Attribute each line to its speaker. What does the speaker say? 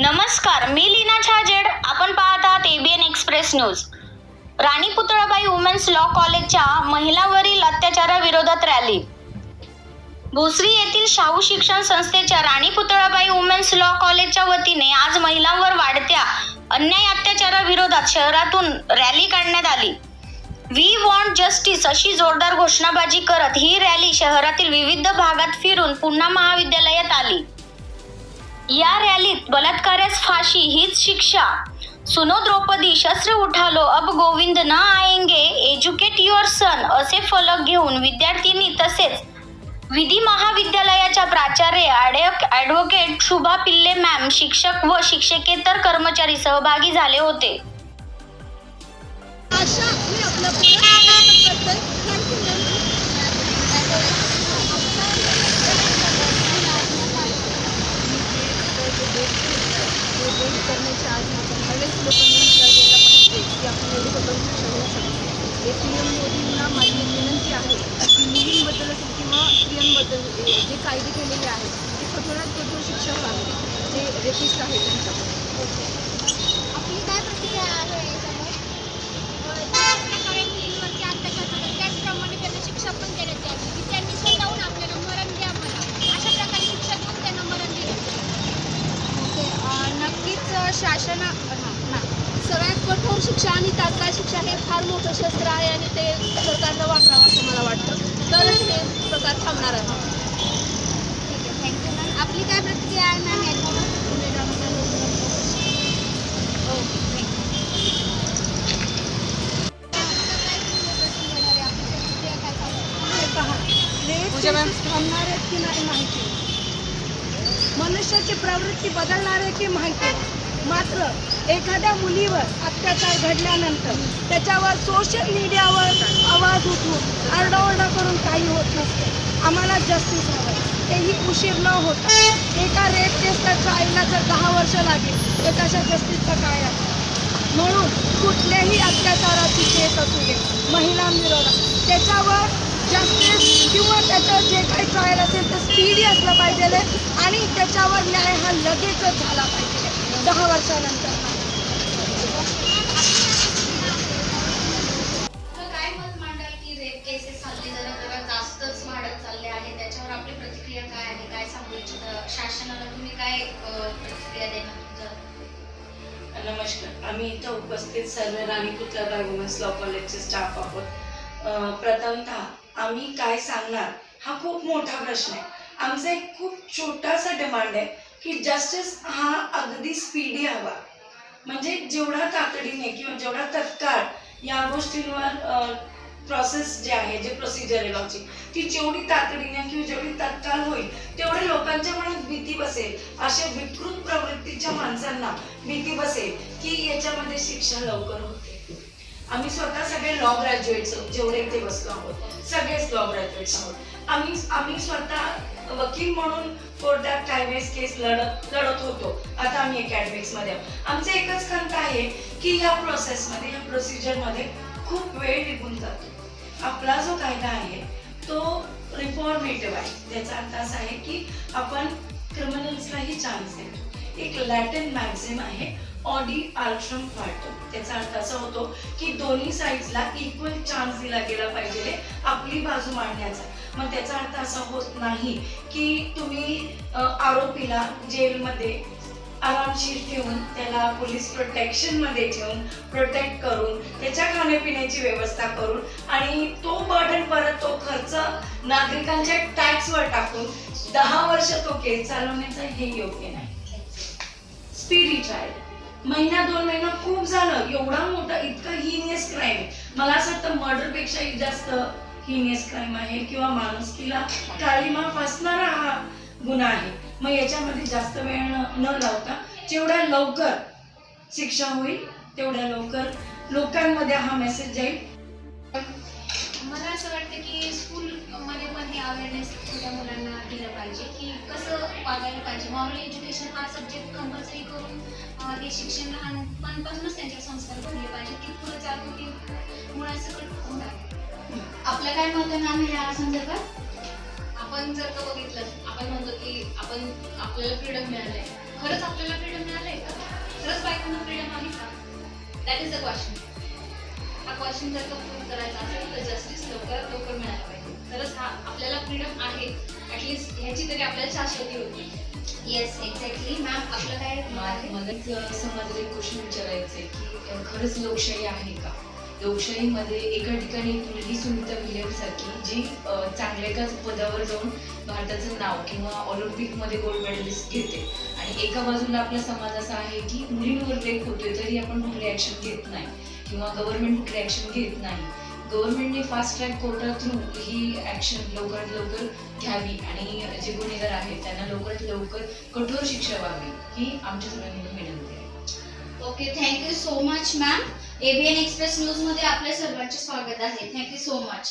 Speaker 1: नमस्कार मी लीना छाजेड. आपण पाहत आहात ABN express news Rani Putalabai women's law कॉलेजच्या महिलांवरील अत्याचाराविरोधात रॅली भोसरी येथील शाहू शिक्षण संस्थेच्या राणी पुतळाबाई वुमेन्स लॉ कॉलेजच्या वतीने आज महिलांवर वाढत्या अन्याय अत्याचाराविरोधात शहरातून रॅली काढण्यात आली. वी वॉन्ट जस्टिस अशी जोरदार घोषणाबाजी करत ही रॅली शहरातील विविध भागात फिरून पुन्हा महाविद्यालयात आली. या रॅलीत बलात्कारास फाशी हीच शिक्षा. सुनो द्रौपदी शस्त्र उठालो अब गोविंद न आएंगे. एज्युकेट युअर सन असे फलक घेऊन विद्यार्थिनी तसेच विधी महाविद्यालयाच्या प्राचार्य ॲडव्होकेट शुभा पिल्ले मॅम शिक्षक व शिक्षकेतर कर्मचारी सहभागी झाले होते
Speaker 2: आशा मी आपलं पूर्ण करते थँक्यू मॅम करण्याच्या आज आपण हवेच लोकांनी विचार केला पाहिजे की आपण एवढी लोकांची शिक्षा घेऊ शकतो पी एम मोदींना माझी एक विनंती आहे की मुलींबद्दल असेल किंवा स्त्रियांबद्दल जे जे कायदे केलेले आहेत ते कठोरात कठोर शिक्षा व्हावी जे रेपिस्ट आहेत
Speaker 3: आपली काय प्रक्रिया आहे याच्यावर? अ, ज्या प्रकारे मुलींवरती अत्याचार त्याचप्रमाणे त्यांना शिक्षा पण देण्यात यावी. की त्यांनी स्वतःहून आपल्याला मरण द्या मला अशा प्रकारे शिक्षा देऊन त्यांना मरण दिलं
Speaker 2: ओके. अ, नक्कीच शासन सगळ्यात कठोर शिक्षा आणि तात्काळ शिक्षा हे फार मोठं शस्त्र आहे आणि ते सरकारनं वापरावं असं मला वाटतं. तरच हे प्रकार थांबणार आहे
Speaker 3: ठीक आहे थँक्यू मॅम आपली काय प्रतिक्रिया आहे मॅम
Speaker 2: थांबणार आहेत की नाही माहिती मनुष्याची प्रवृत्ती बदलणार आहे की माहिती? मात्र एखाद्या मुलीवर अत्याचार घडल्यानंतर त्याच्यावर सोशल मीडियावर आवाज उठून आरडाओरडा करून काही होत नसते. आम्हाला जस्टिस हवं तेही उशीर न होता. एका रेप केसला ट्रायलला जर दहा वर्ष लागेल तर कशा जस्टिसचा काय आहे म्हणून कुठल्याही अत्याचाराची केस असू दे महिलांविरोधात त्याच्यावर जस्टिस किंवा त्याचं जे काही ट्रायल असेल ते स्पीडी असलं पाहिजे आणि त्याच्यावर न्याय हा लगेचच झाला पाहिजे. दहा वर्षानंतर.
Speaker 1: काय मत मांडाल की रेप केसेस हल्ली जरा जरा जास्तच वाढत चालले आहे त्याच्यावर आपली प्रतिक्रिया काय आहे? काय सांगू इच्छिता? शासनाला तुम्ही काय प्रतिक्रिया देणार
Speaker 4: नमस्कार. आम्ही इथं उपस्थित सर्व राणी पुतळाबाई वुमन्स लॉ कॉलेजचे स्टाफ आहोत. प्रथमतः आम्ही काय सांगणार? हा खूप मोठा प्रश्न आहे. आमचा एक खूप छोटासा डिमांड आहे. की जस्टिस हा अगदी स्पीडी हवा. म्हणजे जेवढा तातडीने किंवा जेवढा तत्काळ या गोष्टींवर प्रोसेस जे आहे जे प्रोसिजर आहे लॉची ती जेवढी तातडीने किंवा जेवढी तत्काळ होईल तेवढे लोकांच्या मनात भीती बसेल. अशा विकृत प्रवृत्तीच्या माणसांना भीती बसेल की याच्यामध्ये शिक्षा लवकर होते. आम्ही स्वतः सगळे लॉ ग्रॅज्युएट्स जेवढे इथे बसलो आहोत. सगळेच लॉ ग्रॅज्युएट्स आहोत. आम्ही आम्ही स्वतः वकील म्हणून कोर्टात काही वेळेस केस लढत लढत होतो. आता आम्ही अकॅडमिक्समध्ये आमचं एकच खंत आहे की या प्रोसेसमध्ये या प्रोसिजरमध्ये खूप वेळ निघून जातो. आपला जो कायदा आहे तो रिफॉर्मेटिव्ह आहे. त्याचा अर्थ असा आहे की आपण क्रिमिनल्सलाही चान्स देतो. एक लॅटिन मॅक्झिम आहे ऑडी आल्ट्रम फाटो त्याचा अर्थ असा होतो की दोन्ही साईडला इक्वल चान्स दिला गेला पाहिजे आपली बाजू मांडण्याचा. मग त्याचा अर्थ असा होत नाही की तुम्ही आरोपीला जेलमध्ये आरामशीर ठेवून त्याला पोलीस प्रोटेक्शनमध्ये ठेवून प्रोटेक्ट करून त्याच्या खाण्यापिण्याची व्यवस्था करून आणि तो बर्डन परत तो खर्च नागरिकांच्या टॅक्सवर टाकून दहा वर्ष तो केस चालवण्याचा हे योग्य नाही. स्पीडी ट्रायल महिना दोन महिना खूप झालं. एवढा मोठा इतकं हिनियस क्राईम आहे मला असं वाटतं मर्डरपेक्षाही जास्त हिनियस क्राईम आहे किंवा माणुसकीला काळीमा फासणारा हा गुन्हा आहे. मग याच्यामध्ये जास्त वेळ न न लावता जेवढ्या लवकर शिक्षा होईल तेवढ्या लवकर लोकांमध्ये हा मेसेज जाईल.
Speaker 3: मला असं वाटतं की स्कूलमध्ये पण हे अवेअरनेस छोट्या मुलांना दिलं पाहिजे की कसं वागायला पाहिजे. मॉरल एज्युकेशन हा सब्जेक्ट कंपल्सरी करून हे शिक्षण लहानपणापासूनच त्यांच्या संस्कार घडले पाहिजे की पुढे चालू की मुळासकट होणार.
Speaker 1: आपलं काय मत आहे मॅम या संदर्भात
Speaker 5: आपण जर का बघितलं आपण म्हणतो की आपण आपल्याला फ्रीडम मिळालंय. खरंच आपल्याला फ्रीडम मिळालंय
Speaker 6: दॅट इज द क्वेश्चन हा क्वेश्चन जर का प्रूव्ह करायचा असेल तर जस्टिस लवकरात लवकर मिळायला पाहिजे. तरच हा आपल्याला फ्रीडम आहे. ॲटलिस्ट ह्याची तरी आपल्याला शाश्वती होती. येस एक्झॅक्टली मॅम आपलं काय आहे?
Speaker 5: मला समाजाला एक क्वेश्चन विचारायचं आहे की अ, खरंच लोकशाही आहे का? लोकशाहीमध्ये एका ठिकाणी मुलगी सुनीता विलियम सारखी जी चांगल्या एकाच पदावर जाऊन भारताचं नाव किंवा ऑलिम्पिकमध्ये गोल्ड मेडलिस्ट घेते. आणि एका बाजूला आपला समाज असा आहे की मुलींवर रेक होतोय तरी आपण कुठली ऍक्शन घेत नाही. किंवा गव्हर्नमेंट कुठली ऍक्शन घेत नाही. गव्हर्नमेंटने फास्ट ट्रॅक कोर्टा थ्रू ही ऍक्शन लवकरात लवकर घ्यावी. आणि जे गुन्हेगार आहेत त्यांना लवकरात लवकर कठोर शिक्षा व्हावी ही आमच्या सगळ्यांमधून विनंती आहे.
Speaker 6: Okay thank you so much ma'am ABN express न्यूजमध्ये आपल्या सर्वांचे स्वागत आहे. Thank you so much